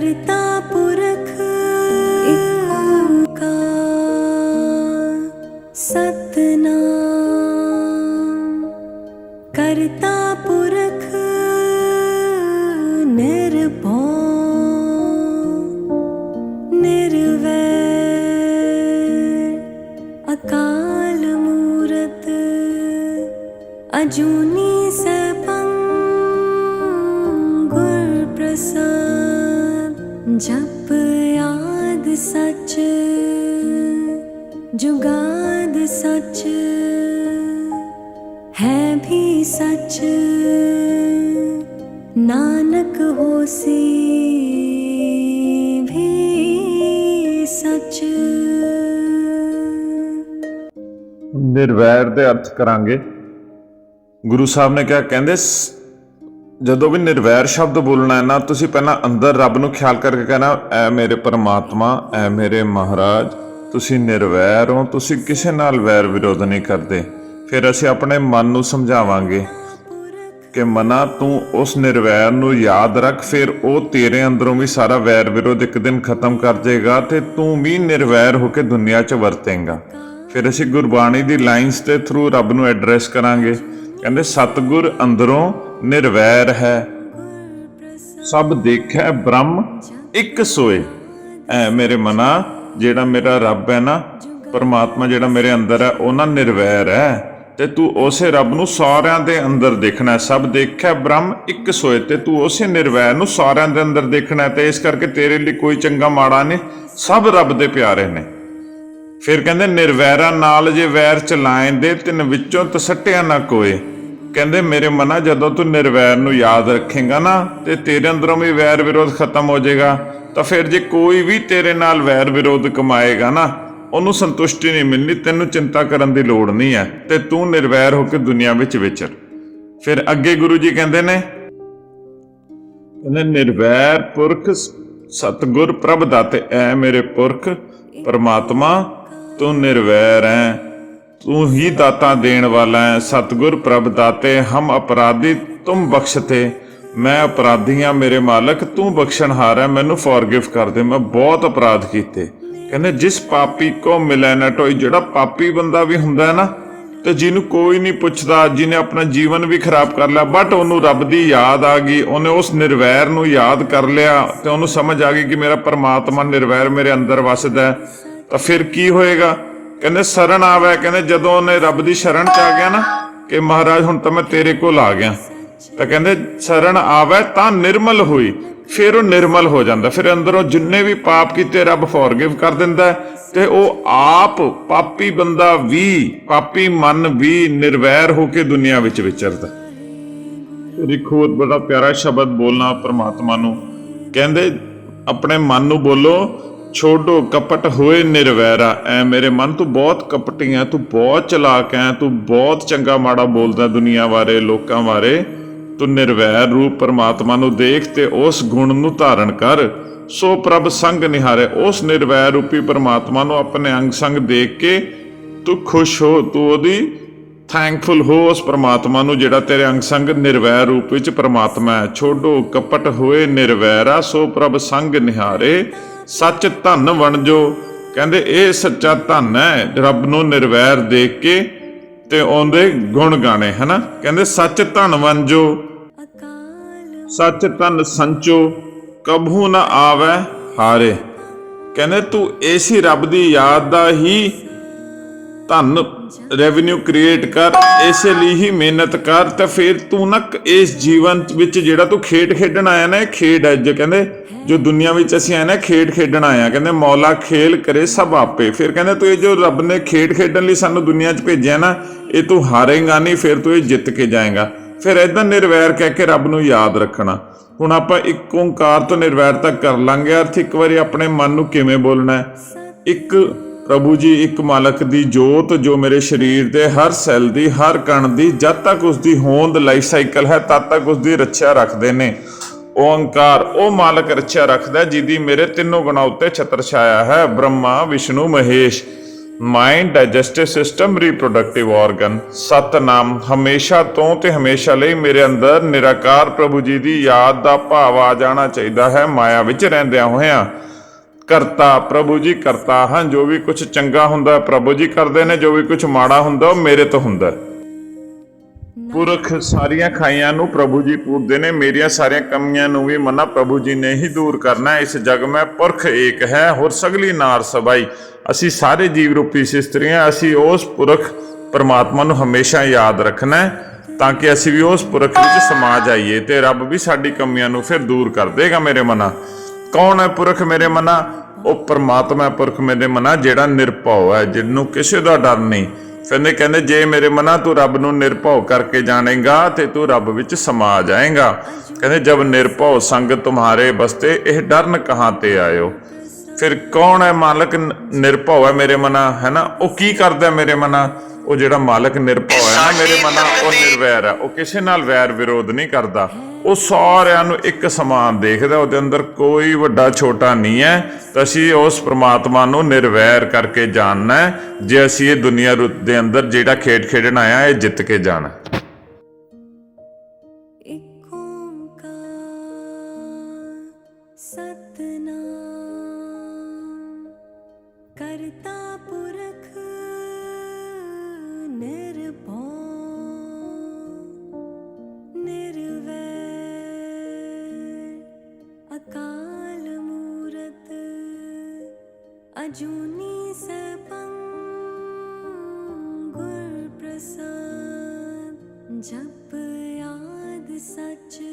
करता पुरख का सतना कर्ता पख निर्पो निर्व अकल अजूनी सङ्गप्रस ਜਪ ਆਦ ਸਚ, ਜੁਗਾਦ ਸਚ, ਹੈ ਵੀ ਸਚ। ਨਾਨਕ ਹੋਸੀ ਵੀ ਸਚ। ਨਿਰਵੈਰ ਦੇ ਅਰਥ ਕਰਾਂਗੇ। ਗੁਰੂ ਸਾਹਿਬ ਨੇ ਕਿਹਾ, ਕਹਿੰਦੇ ਜਦੋਂ ਵੀ ਨਿਰਵੈਰ ਸ਼ਬਦ ਬੋਲਣਾ ਹੈ ਨਾ, ਤੁਸੀਂ ਪਹਿਲਾਂ ਅੰਦਰ ਰੱਬ ਨੂੰ ਖਿਆਲ ਕਰਕੇ ਕਹਿਣਾ, ਐ ਮੇਰੇ ਪਰਮਾਤਮਾ, ਐ ਮੇਰੇ ਮਹਾਰਾਜ, ਤੁਸੀਂ ਨਿਰਵੈਰ ਹੋ, ਤੁਸੀਂ ਕਿਸੇ ਨਾਲ ਵੈਰ ਵਿਰੋਧ ਨਹੀਂ ਕਰਦੇ। ਫਿਰ ਅਸੀਂ ਆਪਣੇ ਮਨ ਨੂੰ ਸਮਝਾਵਾਂਗੇ ਕਿ ਮਨਾ, ਤੂੰ ਉਸ ਨਿਰਵੈਰ ਨੂੰ ਯਾਦ ਰੱਖ, ਫਿਰ ਉਹ ਤੇਰੇ ਅੰਦਰੋਂ ਵੀ ਸਾਰਾ ਵੈਰ ਵਿਰੋਧ ਇੱਕ ਦਿਨ ਖਤਮ ਕਰ ਜਾਏਗਾ ਤੇ ਤੂੰ ਵੀ ਨਿਰਵੈਰ ਹੋ ਕੇ ਦੁਨੀਆ 'ਚ ਵਰਤੇਂਗਾ। ਫਿਰ ਅਸੀਂ ਗੁਰਬਾਣੀ ਦੀ ਲਾਈਨਸ ਦੇ ਥਰੂ ਰੱਬ ਨੂੰ ਐਡਰੈਸ ਕਰਾਂਗੇ। ਕਹਿੰਦੇ, ਸਤਿਗੁਰ ਅੰਦਰੋਂ ਨਿਰਵੈਰ ਹੈ। ਸਭ ਦੇਖੈ ਬ੍ਰਹਮ, ਇੱਕ ਸੋਏ। ਐ ਮੇਰੇ ਮਨਾ, ਜਿਹੜਾ ਮੇਰਾ ਰੱਬ ਹੈ ਨਾ, ਪਰਮਾਤਮਾ ਜਿਹੜਾ ਮੇਰੇ ਅੰਦਰ ਹੈ, ਉਹ ਨਾ ਨਿਰਵੈਰ ਹੈ। ਤੇ ਤੂੰ ਉਸੇ ਰੱਬ ਨੂੰ ਸਾਰਿਆਂ ਦੇ ਅੰਦਰ ਦੇਖਣਾ ਸਭ ਦੇਖਿਆ ਬ੍ਰਹਮ, ਇੱਕ ਸੋਏ। ਤੇ ਤੂੰ ਉਸੇ ਨਿਰਵੈਰ ਨੂੰ ਸਾਰਿਆਂ ਦੇ ਅੰਦਰ ਦੇਖਣਾ ਹੈ। ਤੇ ਇਸ ਕਰਕੇ ਤੇਰੇ ਲਈ ਕੋਈ ਚੰਗਾ ਮਾੜਾ ਨਹੀਂ, ਸਭ ਰੱਬ ਦੇ ਪਿਆਰੇ ਨੇ। ਫਿਰ ਕਹਿੰਦੇ ਨਿਰਵੈਰਾ ਨਾਲ ਜੇ ਵੈਰ ਚਲਾਏ ਦੇ, ਤਿੰਨ ਵਿੱਚੋਂ ਤਸੱਟਿਆ ਨਾ ਕੋਏ ਕਹਿੰਦੇ ਮੇਰੇ ਮਨਾ ਜਦੋਂ ਤੂੰ ਨਿਰਵੈਰ ਨੂੰ ਯਾਦ ਰੱਖੇਗਾ ਨਾ, ਤੇ ਤੇਰੇ ਅੰਦਰੋਂ ਵੀ ਵੈਰ ਵਿਰੋਧ ਖਤਮ ਹੋ ਜਾਏਗਾ, ਤਾਂ ਫਿਰ ਜੇ ਕੋਈ ਵੀ ਤੇਰੇ ਨਾਲ ਵੈਰ ਵਿਰੋਧ ਕਮਾਏਗਾ ਨਾ, ਉਹਨੂੰ ਸੰਤੁਸ਼ਟੀ ਨਹੀਂ ਮਿਲਣੀ, ਤੈਨੂੰ ਚਿੰਤਾ ਕਰਨ ਦੀ ਲੋੜ ਨਹੀਂ ਹੈ, ਤੇ ਤੂੰ ਨਿਰਵੈਰ ਹੋ ਕੇ ਦੁਨੀਆ ਵਿੱਚ ਵਿਚਰ। ਫਿਰ ਅੱਗੇ ਗੁਰੂ ਜੀ ਕਹਿੰਦੇ ਨੇ, ਕਹਿੰਦੇ ਨਿਰਵੈਰ ਪੁਰਖ ਸਤਗੁਰ ਪ੍ਰਭ ਦਾਤੇ ਐ ਮੇਰੇ ਪੁਰਖ, ਪਰਮਾਤਮਾ ਤੂੰ ਨਿਰਵੈਰ ਹੈ। ਤੂੰ ਹੀ ਦਾਤਾ ਦੇਣ ਵਾਲਾ ਹੈ। ਸਤਗੁਰ ਪ੍ਰਭ ਦਾਤੇ, ਹਮ ਅਪਰਾਧੀ ਤੁਮ ਬਖਸ਼ਤੇ। ਮੈਂ ਅਪਰਾਧੀ ਅਪਰਾਧੀਆਂ ਮੇਰੇ ਮਾਲਕ, ਤੂੰ ਬਖਸ਼ਣਹਾਰ ਹੈ। ਮੈਨੂੰ ਫੋਰਗਿਵ ਕਰ ਦੇ। ਮੈਂ ਬਹੁਤ ਅਪਰਾਧ ਕੀਤੇ। ਕਹਿੰਦੇ, ਜਿਸ ਪਾਪੀ ਕੋ ਮਿਲੈ ਨਾ ਟੋਈ, ਜਿਹੜਾ ਪਾਪੀ ਬੰਦਾ ਵੀ ਹੁੰਦਾ ਹੈ ਨਾ, ਤੇ ਜਿਹਨੂੰ ਕੋਈ ਨਹੀਂ ਪੁੱਛਦਾ, ਜਿਹਨੇ ਆਪਣਾ ਜੀਵਨ ਵੀ ਖਰਾਬ ਕਰ ਲਿਆ ਬਟ ਉਹਨੂੰ ਰੱਬ ਦੀ ਯਾਦ ਆ ਗਈ। ਉਹਨੇ ਉਸ ਨਿਰਵੈਰ ਨੂੰ ਯਾਦ ਕਰ ਲਿਆ ਤੇ ਉਹਨੂੰ ਸਮਝ ਆ ਗਈ ਕਿ ਮੇਰਾ ਪਰਮਾਤਮਾ ਨਿਰਵੈਰ ਮੇਰੇ ਅੰਦਰ ਵਸਦਾ ਹੈ। ਤਾਂ ਫਿਰ ਕੀ ਹੋਏਗਾ? ਕਹਿੰਦੇ ਸ਼ਰਨ ਆਵੇ। ਕਹਿੰਦੇ ਜਦੋਂ ਉਹਨੇ ਰੱਬ ਦੀ ਸ਼ਰਨ ਚ ਆ ਗਿਆ ਨਾ, ਕਿ ਮਹਾਰਾਜ ਹੁਣ ਤਾਂ ਮੈਂ ਤੇਰੇ ਕੋਲ ਆ ਗਿਆ। ਤਾਂ ਕਹਿੰਦੇ ਸ਼ਰਨ ਆਵੇ ਤਾਂ ਨਿਰਮਲ ਹੋਈ। ਫਿਰ ਉਹ ਨਿਰਮਲ ਹੋ ਜਾਂਦਾ। ਫਿਰ ਅੰਦਰੋਂ ਜਿੰਨੇ ਵੀ ਪਾਪ ਕੀਤੇ ਰੱਬ ਫੋਰਗਿਵ ਕਰ ਦਿੰਦਾ ਤੇ ਉਹ ਆਪ ਪਾਪੀ ਬੰਦਾ ਵੀ, ਪਾਪੀ ਮਨ ਵੀ ਨਿਰਵੈਰ ਹੋ ਕੇ ਦੁਨੀਆ ਵਿੱਚ ਵਿਚਰਦਾ ਦੇਖੋ ਬੜਾ ਪਿਆਰਾ ਸ਼ਬਦ ਬੋਲਣਾ ਪ੍ਰਮਾਤਮਾ ਨੂੰ। ਕਹਿੰਦੇ ਆਪਣੇ ਮਨ ਨੂੰ ਬੋਲੋ ਛੋਡੋ ਕਪਟ ਹੋਏ ਨਿਰਵੈਰਾ, ਐ ਮੇਰੇ ਮਨ ਤੂੰ ਬਹੁਤ ਕਪਟੀ ਐ, ਤੂੰ ਬਹੁਤ ਚਲਾਕ ਐ, ਤੂੰ ਬਹੁਤ ਚੰਗਾ ਮਾੜਾ ਬੋਲਦਾ ਦੁਨੀਆ ਬਾਰੇ, ਲੋਕਾਂ ਬਾਰੇ। ਤੂੰ ਨਿਰਵੈਰ ਰੂਪ ਪਰਮਾਤਮਾ ਨੂੰ ਦੇਖ ਤੇ ਉਸ ਗੁਣ ਨੂੰ ਧਾਰਨ ਕਰ। ਸੋ ਪ੍ਰਭ ਸੰਗ ਨਿਹਾਰੇ, ਉਸ ਨਿਰਵੈਰ ਰੂਪੀ ਪਰਮਾਤਮਾ ਨੂੰ ਆਪਣੇ ਅੰਗ ਸੰਗ ਦੇਖ ਕੇ ਤੂੰ ਖੁਸ਼ ਹੋ, ਤੂੰ ਉਹਦੀ ਥੈਂਕਫੁਲ ਹੋ ਉਸ ਪ੍ਰਮਾਤਮਾ ਨੂੰ ਜਿਹੜਾ ਤੇਰੇ ਅੰਗ ਸੰਗ ਨਿਰਵੈਰ ਰੂਪ ਵਿੱਚ ਪ੍ਰਮਾਤਮਾ ਹੈ। ਛੋਡੋ, ਕਪਟ ਹੋਏ ਨਿਰਵੈਰਾ ਸੋ ਪ੍ਰਭ ਸੰਗ ਨਿਹਾਰੇ। ਸੱਚ ਧਨ ਵਣਜੋ, ਕਹਿੰਦੇ ਇਹ ਸੱਚਾ ਧਨ ਹੈ, ਰੱਬ ਨੂੰ ਨਿਰਵੈਰ ਦੇਖ ਕੇ ਤੇ ਉਹਦੇ ਗੁਣ ਗਾਣੇ, ਹਨਾ? ਕਹਿੰਦੇ ਸੱਚ ਧਨ ਵਣਜੋ, ਸੱਚ ਧਨ ਸੰਚੋ ਕਬਹੂ ਨਾ ਆਵੇ ਹਾਰੇ। ਕਹਿੰਦੇ ਤੂੰ ਏਸੀ ਰੱਬ ਦੀ ਯਾਦ ਦਾ ਹੀ ਧਨ ਰੈਵਨਿਊ ਕ੍ਰੀਏਟ ਕਰ, ਇਸੇ ਲਈ ਹੀ ਮਿਹਨਤ ਕਰ, ਤਾਂ ਫਿਰ ਤੂੰ ਨਾ ਇਸ ਜੀਵਨ ਵਿੱਚ ਜਿਹੜਾ ਤੂੰ ਖੇਡ ਖੇਡਣ ਆਇਆ ਨਾ, ਇਹ ਖੇਡ ਹੈ ਜੋ ਕਹਿੰਦੇ, ਜੋ ਦੁਨੀਆ ਵਿੱਚ ਅਸੀਂ ਆਏ ਨਾ ਖੇਡ ਖੇਡਣ ਆਇਆ। ਕਹਿੰਦੇ, ਮੌਲਾ ਖੇਲ ਕਰੇ ਸਭ ਆਪੇ। ਫਿਰ ਕਹਿੰਦੇ, ਤੂੰ ਇਹ ਜੋ ਰੱਬ ਨੇ ਖੇਡ ਖੇਡਣ ਲਈ ਸਾਨੂੰ ਦੁਨੀਆ 'ਚ ਭੇਜਿਆ ਨਾ, ਇਹ ਤੂੰ ਹਾਰੇਗਾ ਨਹੀਂ, ਫਿਰ ਤੂੰ ਇਹ ਜਿੱਤ ਕੇ ਜਾਏਗਾ। ਫਿਰ ਇਦਾਂ ਨਿਰਵੈਰ ਕਹਿ ਕੇ ਰੱਬ ਨੂੰ ਯਾਦ ਰੱਖਣਾ। ਹੁਣ ਆਪਾਂ ਇੱਕ ਓੰਕਾਰ ਤੋਂ ਨਿਰਵੈਰ ਤੱਕ ਕਰ ਲਾਂਗੇ। ਅਰਥ ਇੱਕ ਵਾਰੀ ਆਪਣੇ ਮਨ ਨੂੰ ਕਿਵੇਂ ਬੋਲਣਾ ਹੈ? ਇੱਕ ਪ੍ਰਭੂ ਜੀ, ਇੱਕ ਮਾਲਕ ਦੀ ਜੋਤ ਜੋ ਮੇਰੇ ਸਰੀਰ ਦੇ ਹਰ ਸੈੱਲ ਦੀ, ਹਰ ਕਣ ਦੀ, ਜਦ ਤੱਕ ਉਸ ਦੀ ਹੋਂਦ ਲਾਈਫ ਸਾਈਕਲ ਹੈ, ਤਦ ਤੱਕ ਉਸ ਦੀ ਰੱਖਿਆ ਰੱਖਦੇ ਨੇ। ਓੰਕਾਰ, ਉਹ ਮਾਲਕ ਰੱਖਿਆ ਰੱਖਦਾ ਜਿਹਦੀ ਮੇਰੇ ਤਿੰਨੋਂ ਗੁਣਾ ਉੱਤੇ ਛਤਰ ਛਾਇਆ ਹੈ, Brahma, Vishnu, Mahesh. Mind digestive system reproductive organ Satnam, ਹਮੇਸ਼ਾ ਤੋਂ ਤੇ ਹਮੇਸ਼ਾ ਲਈ ਮੇਰੇ ਅੰਦਰ ਨਿਰਾਕਾਰ ਪ੍ਰਭੂ ਜੀ ਦੀ ਯਾਦ ਦਾ ਭਾਵ ਆ ਜਾਣਾ ਚਾਹੀਦਾ ਹੈ, ਮਾਇਆ ਵਿੱਚ ਰਹਿੰਦਿਆਂ ਹੋਇਆਂ। ਕਰਤਾ ਪ੍ਰਭੂ ਜੀ ਕਰਤਾ ਹਾਂ ਜੋ ਵੀ ਕੁਝ ਚੰਗਾ ਹੁੰਦਾ ਪ੍ਰਭੂ ਜੀ ਕਰਦੇ ਨੇ ਜੋ ਵੀ ਕੁਝ ਮਾੜਾ ਹੁੰਦਾ ਉਹ ਮੇਰੇ ਤੋਂ ਹੁੰਦਾ ਪੁਰਖ ਸਾਰੀਆਂ ਖਾਈਆਂ ਨੂੰ ਪ੍ਰਭੂ ਜੀ ਪੂਰਦੇ ਨੇ ਮੇਰੀਆਂ ਸਾਰੀਆਂ ਕਮੀਆਂ ਨੂੰ ਵੀ ਮਨਾ ਪ੍ਰਭੂ ਜੀ ਨੇ ਹੀ ਦੂਰ ਕਰਨਾ। ਇਸ ਜਗ ਮੈਂ ਪੁਰਖ ਏਕ ਹੈ ਹੋਰ ਸਗਲੀ ਨਾਰ ਸਬਾਈ। ਅਸੀਂ ਸਾਰੇ ਜੀਵ ਰੂਪੀ ਸਿਸਤਰੀਆਂ ਅਸੀਂ ਉਸ ਪੁਰਖ ਪਰਮਾਤਮਾ ਨੂੰ ਹਮੇਸ਼ਾ ਯਾਦ ਰੱਖਣਾ ਹੈ ਤਾਂ ਕਿ ਅਸੀਂ ਵੀ ਉਸ ਪੁਰਖ ਵਿੱਚ ਸਮਾ ਜਾਈਏ ਤੇ ਰੱਬ ਵੀ ਸਾਡੀ ਕਮੀਆਂ ਨੂੰ ਫਿਰ ਦੂਰ ਕਰ ਦੇਗਾ ਮੇਰੇ ਮਨਾ। ਕੌਣ ਹੈ ਪੁਰਖ ਮੇਰੇ ਮਨਾ? ਉਹ ਪਰਮਾਤਮਾ ਪੁਰਖ ਮੇਰੇ ਮਨਾ, ਜਿਹੜਾ ਨਿਰਭਉ ਹੈ, ਜਿਹਨੂੰ ਕਿਸੇ ਦਾ ਡਰ ਨਹੀਂ। ਕਹਿੰਦੇ ਕਹਿੰਦੇ, ਜੇ ਮੇਰੇ ਮਨਾ ਤੂੰ ਰੱਬ ਨੂੰ ਨਿਰਭਉ ਕਰਕੇ ਜਾਣੇਗਾ, ਤੇ ਤੂੰ ਰੱਬ ਵਿੱਚ ਸਮਾ ਜਾਏਗਾ। ਕਹਿੰਦੇ, ਜਬ ਨਿਰਭਉ ਸੰਗ ਤੁਮਹਾਰੇ ਬਸਤੇ, ਇਹ ਡਰਨ ਕਹਾਂ ਤੇ ਆਇਓ? ਫਿਰ ਕੌਣ ਹੈ ਮਾਲਕ ਨ- ਨਿਰਭਉ ਹੈ ਮੇਰੇ ਮਨਾ? ਹੈ ਨਾ? ਉਹ ਕੀ ਕਰਦਾ ਮੇਰੇ ਮਨਾ? ਉਹ ਜਿਹੜਾ ਮਾਲਕ ਨਿਰਭਉ ਹੈ ਨਾ ਮੇਰੇ ਮਨਾ ਉਹ ਨਿਰਵੈਰ ਹੈ। ਉਹ ਕਿਸੇ ਨਾਲ ਵੈਰ ਵਿਰੋਧ ਨਹੀਂ ਕਰਦਾ। ਉਹ ਸਾਰਿਆਂ ਨੂੰ ਇੱਕ ਸਮਾਨ ਦੇਖਦਾ ਉਹਦੇ ਅੰਦਰ ਕੋਈ ਵੱਡਾ ਛੋਟਾ ਨਹੀਂ ਹੈ। ਤਾਂ ਅਸੀਂ ਉਸ ਪ੍ਰਮਾਤਮਾ ਨੂੰ ਨਿਰਵੈਰ ਕਰਕੇ ਜਾਣਨਾ ਹੈ ਜੇ ਅਸੀਂ ਇਹ ਦੁਨੀਆ ਰੁੱਤ ਦੇ ਅੰਦਰ ਜਿਹੜਾ ਖੇਡ ਖੇਡਣ ਆਇਆ ਇਹ ਜਿੱਤ ਕੇ ਜਾਣਾ ਸਤਨਾਮ। ਕਰਤਾ ਪੁਰਖ निर्प निर्व अकल अजूनि सङ्गप्रसा जाद सच